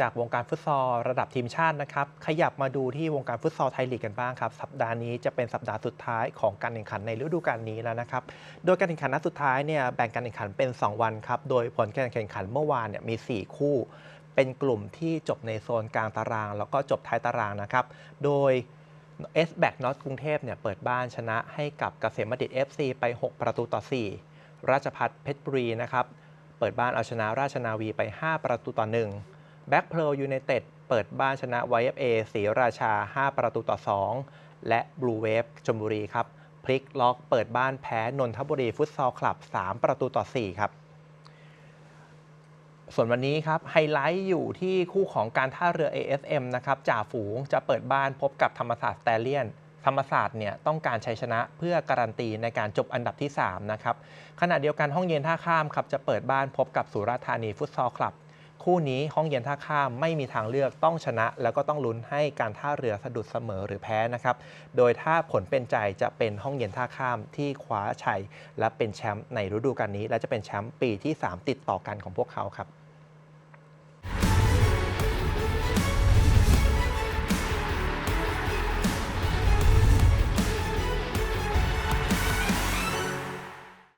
จากวงการฟุตซอลระดับทีมชาตินะครับ ขยับมาดูที่วงการฟุตซอลไทยลีกกันบ้างครับ สัปดาห์นี้จะเป็นสัปดาห์สุดท้ายของการแข่งขันในฤดูกาลนี้แล้วนะครับ โดยการแข่งขันนัดสุดท้ายเนี่ยแบ่งการแข่งขันเป็น 2 วันครับ โดยผลการแข่งขันเมื่อวานเนี่ยมี 4 คู่ เป็นกลุ่มที่จบในโซนกลางตาราง แล้วก็จบท้ายตารางนะครับ โดย s b a c k นอตกรุงเทพเนี่ยเปิดบ้านชนะให้กับเกษมบัณฑิต FC ไป 6 ประตูต่อ 4 ราชพัฒเพชรบุรีนะครับเปิดบ้านเอาชนะราชนาวีไป 5 ประตูต่อ 1 แบ็กเพลยูไนเต็ดเปิดบ้านชนะ YFA ศรีราชา 5 ประตูต่อ 2 และ Blue Wave ชลบุรีครับพลิกล็อกเปิดบ้านแพ้นนทบุรีฟุตซอลคลับ 3 ประตูต่อ 4 ครับส่วนวันนี้ครับไฮไลท์อยู่ที่คู่ของการท่าเรือ ASM นะครับจ่าฝูงจะเปิดบ้านพบกับธรรมศาสตร์สแตเลียน ธรรมศาสตร์เนี่ยต้องการชัยชนะเพื่อการันตีในการจบอันดับที่ 3 นะครับขณะเดียวกันห้องเย็นท่าข้ามครับจะเปิดบ้านพบกับสุราษฎร์ธานีฟุตซอลคลับ คู่นี้ห้องเย็นท่าข้ามไม่มีทางเลือกต้องชนะ แล้วก็ต้องลุ้นให้การท่าเรือสะดุดเสมอหรือแพ้นะครับ โดยถ้าผลเป็นใจจะเป็นห้องเย็นท่าข้ามที่คว้าชัย และเป็นแชมป์ในฤดูกาลนี้ และจะเป็นแชมป์ปีที่ 3 ติดต่อกันของพวกเขาครับ